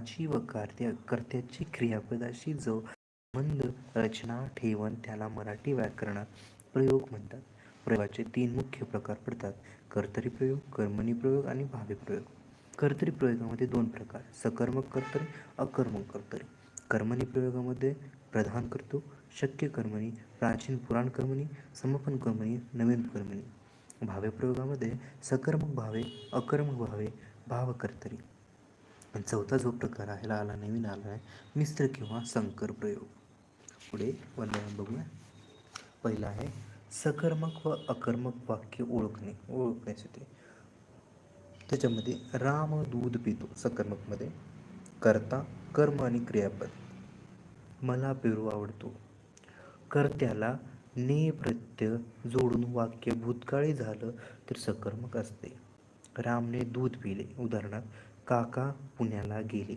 कर्माची व कार्य कर्त्याची क्रियापदाशी जो मंद रचना ठेवण त्याला मराठी व्याकरणात प्रयोग म्हणतात. प्रयोगाचे तीन मुख्य प्रकार पडतात. कर्तरी प्रयोग कर्मणी प्रयोग आणि भावी प्रयोग. कर्तरी प्रयोगामध्ये दोन प्रकार सकर्मक कर्तरी अकर्मक कर्तरी. कर्मणी प्रयोगामध्ये प्रधान करतो शक्य कर्मणी प्राचीन पुराण कर्मणी समापन कर्मणी नवीन कर्मणी. भावे प्रयोगामध्ये सकर्मक भावे अकर्मक भावे भावकर्तरी आणि चौथा जो प्रकार आहे आला नवीन आला आहे मिश्र किंवा संकर प्रयोग. पुढे वर्णन बघूया. पहिला आहे सकर्मक व अकर्मक वाक्य ओळखणे ओळखण्यासाठी त्याच्यामध्ये राम दूध पितो सकर्मकमध्ये कर्ता कर्म आणि क्रियापद. मला पेरू आवडतो. कर्त्याला ने प्रत्यय जोडून वाक्य भूतकाळी झालं तर सकर्मक असते. रामने दूध पिले. उदाहरणार्थ काका पुण्याला गेले.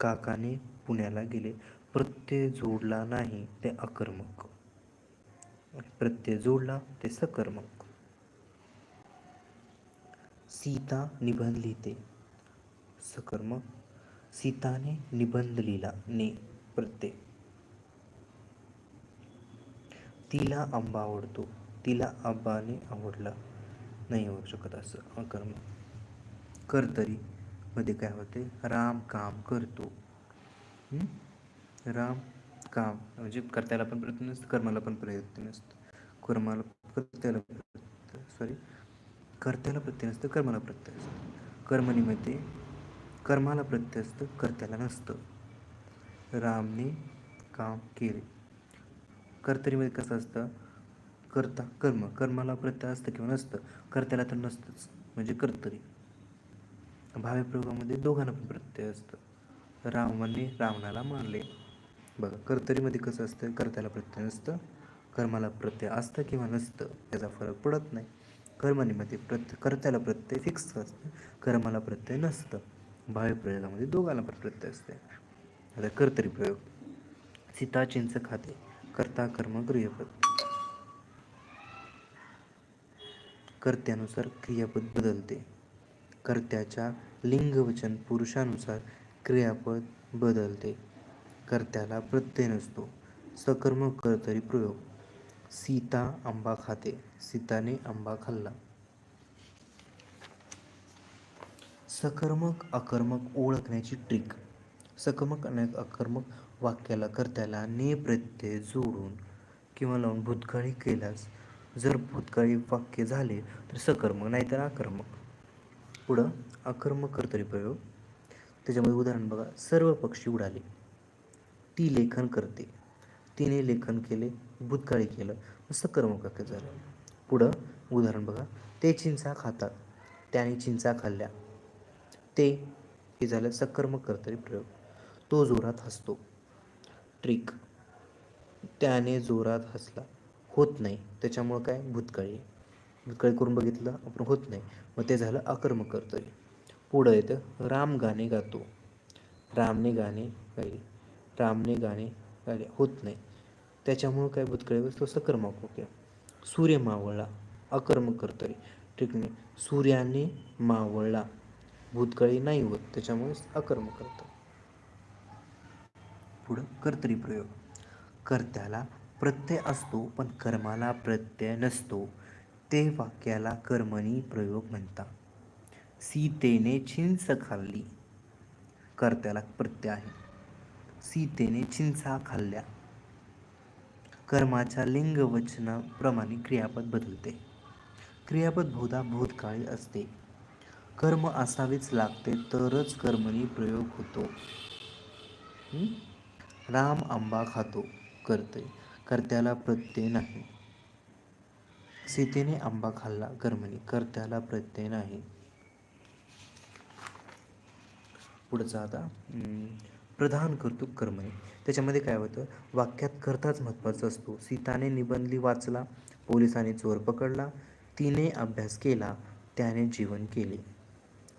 काकाने पुण्याला गेले. प्रत्यय जोडला नाही ते अकर्मक. प्रत्यय जोडला ते सकर्मक. सीता निबंध लिहिते सकर्मक. सीताने निबंध लिहिला ने प्रत्यय. तिला आंबा आवडतो. तिला आंबाने आवडला. नाही होऊ शकत असं अकर्म कर्तरी मध्ये काय होते? राम काम करतो. राम काम. म्हणजे कर्त्याला पण प्रयत्न नसतो कर्माला पण प्रयत्न नसतं. कर्माला कर्त्याला सॉरी कर्त्याला प्रत्यय नसतं कर्माला प्रत्यय असतं कर्मणीमध्ये कर्माला प्रत्यय असतं कर्त्याला नसतं. रामने काम केले. कर्तरीमध्ये कसं असतं? कर्ता कर्म. कर्माला प्रत्यय असतं किंवा नसतं. कर्त्याला तर नसतंच. म्हणजे कर्तरी. भाव्य प्रयोगामध्ये दोघांना पण प्रत्यय असतं. रामाने रावणाला मारले. बघा कर्तरीमध्ये कसं असतं? कर्त्याला प्रत्यय नसतं. कर्माला प्रत्यय असतं किंवा नसतं याचा फरक पडत नाही. कर्मणीमध्ये प्रत्य कर्त्याला प्रत्यय फिक्स असतं कर्माला प्रत्यय नसतं. भाव्यप्रयोगामध्ये दोघांना पण प्रत्यय असते आता कर्तरी प्रयोग. सीता चिंच खाते कर्ता कर्म गृहपद. कर्त्यानुसार क्रियापद बदलते. कर्त्याच्या लिंगवचन पुरुषानुसार क्रियापद बदलते. कर्त्याला प्रत्यय नसतो. सकर्म कर्तरी प्रयोग. सीता आंबा खाते. सीताने आंबा खाल्ला. सकर्मक अकर्मक ओळखण्याची ट्रिक सकर्मक आणि अकर्मक वाक्याला कर्त्याला ने प्रत्यय जोडून किंवा लावून भूतकाळी केल्यास जर भूतकाळी वाक्य झाले तर सकर्मक नाहीतर आकर्मक पुढं आक्रमक कर्तरी प्रयोग. त्याच्यामध्ये उदाहरण बघा. सर्व पक्षी उडाले. ती लेखन करते. तिने लेखन केले भूतकाळी केलं सकर्मक वाक्य झालं. पुढं उदाहरण बघा. ते चिंचा खातात. त्याने चिंचा खाल्ल्या. ते हे झालं सकर्मक कर्तरी प्रयोग. तो जोरात हसतो. ट्रिक. त्याने जोरात हसला. होत नाही. त्याच्यामुळं काय? भूतकाळी. काही करून बघितलं आपण होत नाही. मग ते झालं अकर्मक कर्तरी पुढं येतं राम गाणे गातो. रामने गाणे गायले. रामने गाणे गायले. होत नाही. त्याच्यामुळं काय भूतकळे तो सकर्मक होते सूर्य मावळला अकर्मक कर्तरी ठीक नाही. सूर्याने मावळला. भूतकाळी नाही होत त्याच्यामुळे आक्रमक करतं पुढं कर्तरी प्रयोग. कर्त्याला प्रत्यय असतो पण कर्माला प्रत्यय नसतो. ते वाक्याला कर्मणी प्रयोग म्हणतात. सीतेने चिंच खाल्ली. कर्त्याला प्रत्यय आहे. सीतेने चिंचा खाल्ल्या. कर्माच्या लिंगवचनाप्रमाणे क्रियापद बदलते. क्रियापद बहुधा भूतकाळी असते. कर्म असावेच लागते तरच कर्मणी प्रयोग होतो. राम आंबा खातो करते कर्त्याला प्रत्यय नाही. सीतेने आंबा खाल्ला. कर्मणी कर्त्याला प्रत्यय नाही. पुढचा आता प्रधान करतो कर्मणी. त्याच्यामध्ये काय होतं? वाक्यात कर्ताच महत्त्वाचा असतो. सीताने निबंधली वाचला पोलिसांनी चोर पकडला तिने अभ्यास केला त्याने जीवन केले.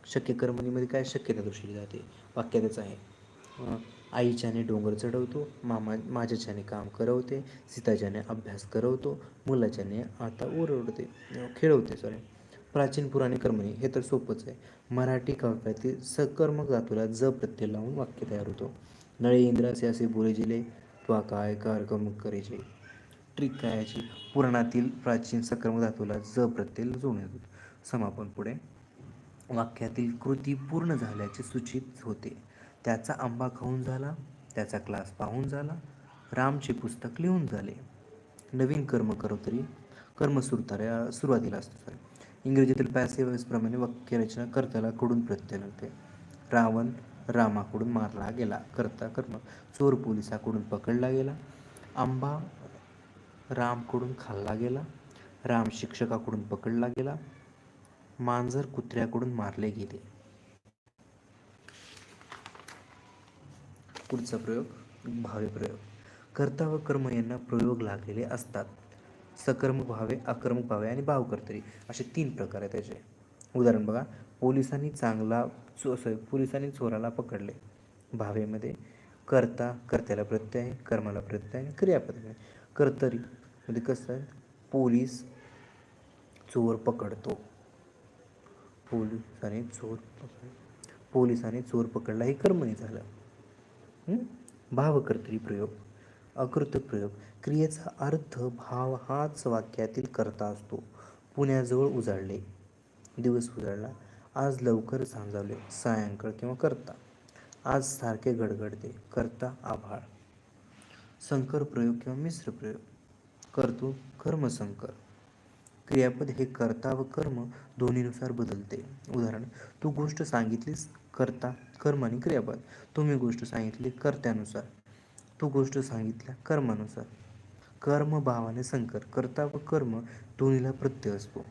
शक्य कर्मणीमध्ये काय? शक्यता दर्शवली जाते. वाक्यातच आहे. आईच्याने डोंगर चढवतो मामा माझ्याच्याने काम करवते सीताच्याने अभ्यास करवतो मुलाच्याने आता ओरडते खेळवते सॉरी प्राचीन पुराणे कर्मणी हे तर सोपंच आहे. मराठी काव्यातील सकर्मक धातूला ज प्रत्यय लावून वाक्य तयार होतो. नळे इंद्राचे असे बोले जिले त्वा काय कार कर्मक करेचे ट्रिक काय याची? पुराणातील प्राचीन सकर्मक धातूला ज प्रत्यय जोडण्यात होतो. समापन पुढे. वाक्यातील कृती पूर्ण झाल्याचे सूचित होते. त्याचा आंबा खाऊन झाला त्याचा क्लास पाहून झाला रामचे पुस्तक लिहून झाले. नवीन कर्म करो तरी. कर्म सुरताऱ्या सुरुवातीला असतो सॉरी इंग्रजीतील पॅसिव्हप्रमाणे वाक्यरचना कर्त्याला कडून प्रत्यय लागते. रावण रामाकडून मारला गेला. करता कर्म चोर पोलिसाकडून पकडला गेला. आंबा रामकडून खाल्ला गेला. राम शिक्षकाकडून पकडला गेला. मांजर कुत्र्याकडून मारले गेले. पुढचा प्रयोग भावे प्रयोग. कर्ता व कर्म यांना प्रयोग लागलेले असतात. सकर्मक भावे आक्रमक भावे आणि भावकर्तरी असे तीन प्रकार आहेत त्याचे उदाहरण बघा. पोलिसांनी चांगला चो सॉरी पोलिसांनी चोराला पकडले. भावेमध्ये कर्ता कर्त्याला प्रत्यय कर्माला प्रत्यय आणि क्रियापद. आहे कर्तरी म्हणजे कसं आहे? पोलीस चोर पकडतो. पोलिसाने चोर पकड पोलिसाने चोर पकडला हे कर्मणी झालं. भावकर्त्री प्रयोग अकृत प्रयोग. क्रियेचा अर्थ भाव हाच वाक्यातील करता असतो. पुण्याजवळ उजाडले. दिवस उजाडला. आज लवकर सांजावले. सायंकाळ किंवा करता. आज सारखे गडगडते करता आभाळ. संकर प्रयोग किंवा मिश्र प्रयोग. करतो कर्मसंकर. क्रियापद हे कर्ता व कर्म दोन्हीनुसार बदलते. उदाहरण तू गोष्ट सांगितलीस कर्ता कर्म आणि क्रियापद. तुम्ही गोष्ट सांगितली कर्त्यानुसार. तू गोष्ट सांगितल्या कर्मानुसार. कर्म भावाने संकर कर्ता व कर्म दोन्हीला प्रत्यय असतो.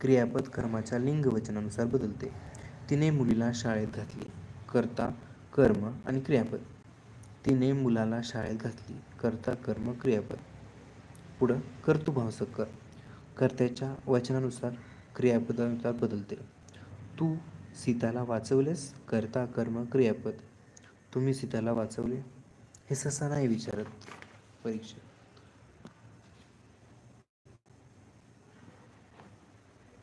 क्रियापद कर्माच्या लिंग वचनानुसार बदलते. तिने मुलीला शाळेत घातली. कर्ता कर्म आणि क्रियापद. तिने मुलाला शाळेत घातली. कर्ता कर्म क्रियापद. पुढं कर्तृभाव सकर कर्त्याच्या वचनानुसार क्रियापदानुसार बदलते. तू सीताला वाचवलेस कर्ता कर्म क्रियापद. तुम्ही सीताला वाचवले. हे ससा नाही विचारत परीक्षा